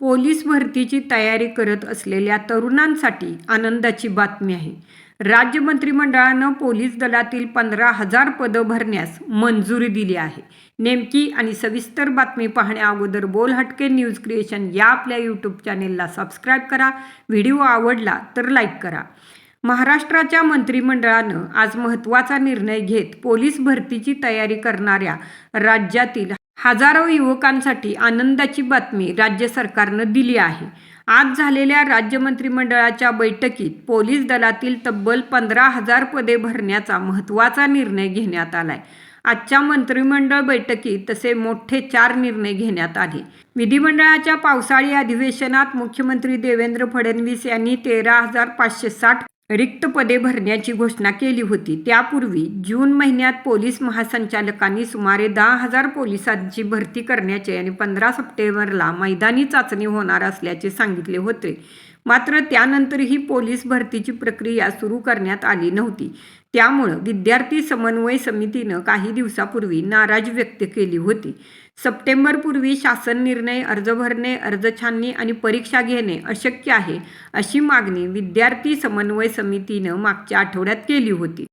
Police भरतीची तयारी करत असलेल्या तरुणांसाठी आनंदाची बातमी आहे. राज्य मंत्रिमंडळानं पोलीस दलातील पंधरा हजार पदं भरण्यास मंजुरी दिली आहे. नेमकी आणि सविस्तर बातमी पाहण्या अगोदर बोल हटके न्यूज क्रिएशन या आपल्या यूट्यूब चॅनेलला सबस्क्राईब करा व्हिडिओ आवडला तर लाईक करा. महाराष्ट्राच्या मंत्रिमंडळानं आज महत्त्वाचा निर्णय घेत पोलीस भरतीची तयारी करणाऱ्या राज्यातील हजारो युवकांसाठी आनंदाची बातमी राज्य सरकारनं दिली आहे. आज झालेल्या राज्य मंत्रिमंडळाच्या बैठकीत पोलीस दलातील तब्बल पंधरा हजार पदे भरण्याचा महत्त्वाचा निर्णय घेण्यात आलाय. आजच्या मंत्रिमंडळ बैठकीत तसे मोठे चार निर्णय घेण्यात आले. विधिमंडळाच्या पावसाळी अधिवेशनात मुख्यमंत्री देवेंद्र फडणवीस यांनी तेरा हजार पाचशे साठ रिक्त पदे भरण्याची घोषणा केली होती. त्यापूर्वी जून महिन्यात पोलीस महासंचालकांनी सुमारे दहा हजार पोलिसांची भरती करण्याचे आणि पंधरा सप्टेंबरला मैदानी चाचणी होणार असल्याचे सांगितले होते. मात्र त्यानंतरही पोलीस भरतीची प्रक्रिया सुरू करण्यात आली नव्हती. त्यामुळं विद्यार्थी समन्वय समितीनं काही दिवसापूर्वी नाराज व्यक्त केली होती. सप्टेंबरपूर्वी शासन निर्णय अर्ज भरणे अर्ज छाननी आणि परीक्षा घेणे अशक्य आहे अशी मागणी विद्यार्थी समन्वय समितीनं मागच्या आठवड्यात केली होती.